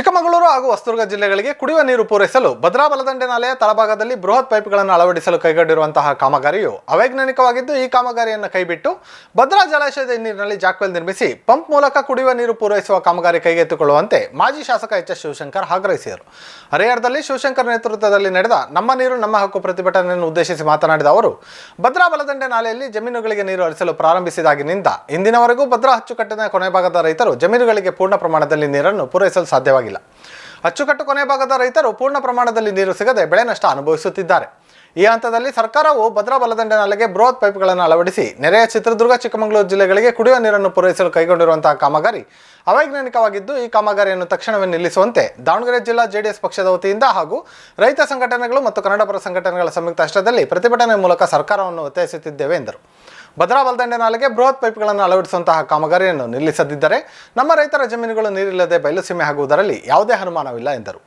ಚಿಕ್ಕಮಗಳೂರು ಹಾಗೂ ಹೊಸದುರ್ಗ ಜಿಲ್ಲೆಗಳಿಗೆ ಕುಡಿಯುವ ನೀರು ಪೂರೈಸಲು ಭದ್ರಾ ಬಲದಂಡೆ ನಾಲೆಯ ತಳಭಾಗದಲ್ಲಿ ಬೃಹತ್ ಪೈಪ್ಗಳನ್ನು ಅಳವಡಿಸಲು ಕೈಗೊಂಡಿರುವಂತಹ ಕಾಮಗಾರಿಯು ಅವೈಜ್ಞಾನಿಕವಾಗಿದ್ದು ಈ ಕಾಮಗಾರಿಯನ್ನು ಕೈಬಿಟ್ಟು ಭದ್ರಾ ಜಲಾಶಯದ ನೀರಿನಲ್ಲಿ ಜಾಕ್ವೆಲ್ ನಿರ್ಮಿಸಿ ಪಂಪ್ ಮೂಲಕ ಕುಡಿಯುವ ನೀರು ಪೂರೈಸುವ ಕಾಮಗಾರಿ ಕೈಗೆತ್ತಿಕೊಳ್ಳುವಂತೆ ಮಾಜಿ ಶಾಸಕ ಎಚ್ ಎಸ್ ಶಿವಶಂಕರ್ ಆಗ್ರಹಿಸಿದರು. ಹರಿಹರದಲ್ಲಿ ಶಿವಶಂಕರ್ ನೇತೃತ್ವದಲ್ಲಿ ನಡೆದ ನಮ್ಮ ನೀರು, ನಮ್ಮ ಹಕ್ಕು ಪ್ರತಿಭಟನೆಯನ್ನು ಉದ್ದೇಶಿಸಿ ಮಾತನಾಡಿದ ಅವರು ಭದ್ರಾ ಬಲದಂಡೆ ನಾಲೆಯಲ್ಲಿ ಜಮೀನುಗಳಿಗೆ ನೀರು ಹರಿಸಲು ಪ್ರಾರಂಭಿಸಿದಾಗಿನಿಂದ ಇಂದಿನವರೆಗೂ ಭದ್ರಾ ಅಚ್ಚುಕಟ್ಟಿನ ಕೊನೆ ಭಾಗದ ರೈತರು ಜಮೀನುಗಳಿಗೆ ಪೂರ್ಣ ಪ್ರಮಾಣದಲ್ಲಿ ನೀರನ್ನು ಪೂರೈಸಲು ಸಾಧ್ಯವಾಗಿಲ್ಲ. ಅಚ್ಚುಕಟ್ಟು ಕೊನೆ ಭಾಗದ ರೈತರು ಪೂರ್ಣ ಪ್ರಮಾಣದಲ್ಲಿ ನೀರು ಸಿಗದೆ ಬೆಳೆ ನಷ್ಟ ಅನುಭವಿಸುತ್ತಿದ್ದಾರೆ. ಈ ಹಂತದಲ್ಲಿ ಸರ್ಕಾರವು ಭದ್ರಾ ಬಲದಂಡೆ ನಾಲೆಗೆ ಬೃಹತ್ ಪೈಪ್ಗಳನ್ನು ಅಳವಡಿಸಿ ನೆರೆಯ ಚಿತ್ರದುರ್ಗ, ಚಿಕ್ಕಮಗಳೂರು ಜಿಲ್ಲೆಗಳಿಗೆ ಕುಡಿಯುವ ನೀರನ್ನು ಪೂರೈಸಲು ಕೈಗೊಂಡಿರುವಂತಹ ಕಾಮಗಾರಿ ಅವೈಜ್ಞಾನಿಕವಾಗಿದ್ದು, ಈ ಕಾಮಗಾರಿಯನ್ನು ತಕ್ಷಣವೇ ನಿಲ್ಲಿಸುವಂತೆ ದಾವಣಗೆರೆ ಜಿಲ್ಲಾ ಜೆಡಿಎಸ್ ಪಕ್ಷದ ವತಿಯಿಂದ ಹಾಗೂ ರೈತ ಸಂಘಟನೆಗಳು ಮತ್ತು ಕನ್ನಡಪರ ಸಂಘಟನೆಗಳ ಸಂಯುಕ್ತ ಅಷ್ಟದಲ್ಲಿ ಪ್ರತಿಭಟನೆ ಮೂಲಕ ಸರ್ಕಾರವನ್ನು ಒತ್ತಾಯಿಸುತ್ತಿದ್ದೇವೆ ಎಂದರು. ಭದ್ರಾ ಬಲದಂಡೆ ನಾಲೆಗೆ ಬೃಹತ್ ಪೈಪ್ಗಳನ್ನು ಅಳವಡಿಸುವಂತಹ ಕಾಮಗಾರಿಯನ್ನು ನಿಲ್ಲಿಸದಿದ್ದರೆ ನಮ್ಮ ರೈತರ ಜಮೀನುಗಳು ನೀರಿಲ್ಲದೆ ಬಯಲುಸೀಮೆ ಆಗುವುದರಲ್ಲಿ ಯಾವುದೇ ಅನುಮಾನವಿಲ್ಲ ಎಂದರು.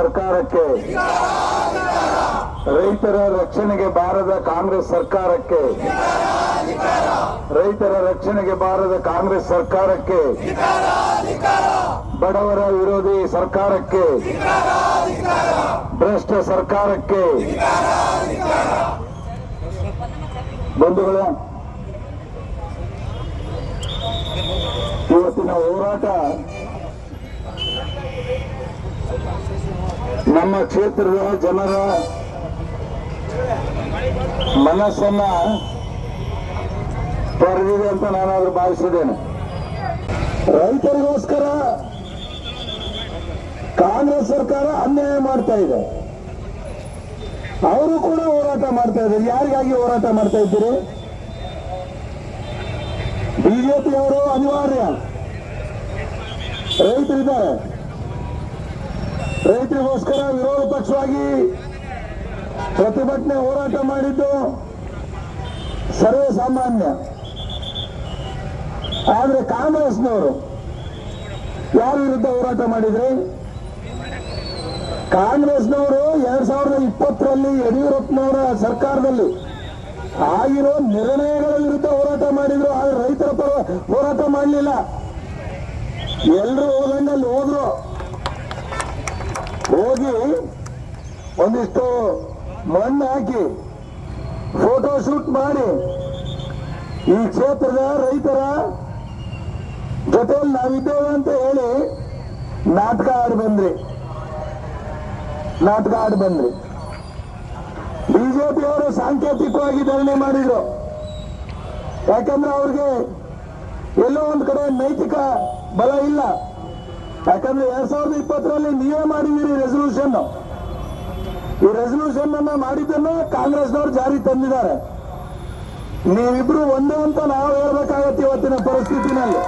ಸರ್ಕಾರಕ್ಕೆ. ರೈತರ ರಕ್ಷಣೆಗೆ ಬಾರದ ಕಾಂಗ್ರೆಸ್ ಸರ್ಕಾರಕ್ಕೆ. ರೈತರ ರಕ್ಷಣೆಗೆ ಬಾರದ ಕಾಂಗ್ರೆಸ್ ಸರ್ಕಾರಕ್ಕೆ. ಬಡವರ ವಿರೋಧಿ ಸರ್ಕಾರಕ್ಕೆ. ಭ್ರಷ್ಟ ಸರ್ಕಾರಕ್ಕೆ. ಬಂಧುಗಳ, ಇವತ್ತಿನ ಹೋರಾಟ ನಮ್ಮ ಕ್ಷೇತ್ರದ ಜನರ ಮನಸ್ಸನ್ನ ಪಡೆದಿದೆ ಅಂತ ನಾನಾದ್ರೂ ಭಾವಿಸಿದ್ದೇನೆ. ರೈತರಿಗೋಸ್ಕರ ಕಾಂಗ್ರೆಸ್ ಸರ್ಕಾರ ಅನ್ಯಾಯ ಮಾಡ್ತಾ ಇದೆ. ಅವರು ಕೂಡ ಹೋರಾಟ ಮಾಡ್ತಾ ಇದ್ದಾರೆ. ಯಾರಿಗಾಗಿ ಹೋರಾಟ ಮಾಡ್ತಾ ಇದ್ದೀರಿ? ಬಿಜೆಪಿಯವರು ಅನಿವಾರ್ಯ. ರೈತರಿದ್ದಾರೆ. ರೈತರಿಗೋಸ್ಕರ ವಿರೋಧ ಪಕ್ಷವಾಗಿ ಪ್ರತಿಭಟನೆ ಹೋರಾಟ ಮಾಡಿದ್ದು ಸರ್ವೇ ಸಾಮಾನ್ಯ ಆದ್ರೆ ಕಾಂಗ್ರೆಸ್ನವರು ಯಾರ ವಿರುದ್ಧ ಹೋರಾಟ ಮಾಡಿದ್ರಿ? ಕಾಂಗ್ರೆಸ್ನವರು ಎರಡ್ ಸಾವಿರದ ಇಪ್ಪತ್ತರಲ್ಲಿ ಯಡಿಯೂರಪ್ಪನವರ ಸರ್ಕಾರದಲ್ಲಿ ಆಗಿರೋ ನಿರ್ಣಯಗಳ ವಿರುದ್ಧ ಹೋರಾಟ ಮಾಡಿದ್ರು, ಆದ್ರೆ ರೈತರ ಪರ ಹೋರಾಟ ಮಾಡಲಿಲ್ಲ. ಎಲ್ಲರೂ ಹೋಗಂಗಲ್ಲಿ ಹೋದ್ರು. ಹೋಗಿ ಒಂದಿಷ್ಟು ಮಣ್ಣು ಹಾಕಿ ಫೋಟೋ ಶೂಟ್ ಮಾಡಿ ಈ ಕ್ಷೇತ್ರದ ರೈತರ ಜೊತೆಯಲ್ಲಿ ನಾವಿದ್ದೇವೆ ಅಂತ ಹೇಳಿ ನಾಟಕ ಆಡಿ ಬಂದ್ರಿ. ನಾಟಕ ಆಡಿ ಬಂದ್ರಿ. ಬಿಜೆಪಿಯವರು ಸಾಂಕೇತಿಕವಾಗಿ ಧರಣಿ ಮಾಡಿದ್ರು. ಯಾಕಂದ್ರೆ ಅವ್ರಿಗೆ ಎಲ್ಲೋ ಒಂದ್ ಕಡೆ ನೈತಿಕ ಬಲ ಇಲ್ಲ. ಯಾಕಂದ್ರೆ ಎರಡ್ ಸಾವಿರದ ಇಪ್ಪತ್ತರಲ್ಲಿ ನೀವೇ ಮಾಡಿದ್ದೀರಿ ರೆಸಲ್ಯೂಷನ್ ಈ ರೆಸಲ್ಯೂಷನ್ ಅನ್ನ ಮಾಡಿದ್ದನ್ನು ಕಾಂಗ್ರೆಸ್ನವರು ಜಾರಿ ತಂದಿದ್ದಾರೆ. ನೀವಿಬ್ರು ಒಂದೇ ಅಂತ ನಾವು ಹೇಳ್ಬೇಕಾಗತ್ತೆ ಇವತ್ತಿನ ಪರಿಸ್ಥಿತಿನಲ್ಲಿ.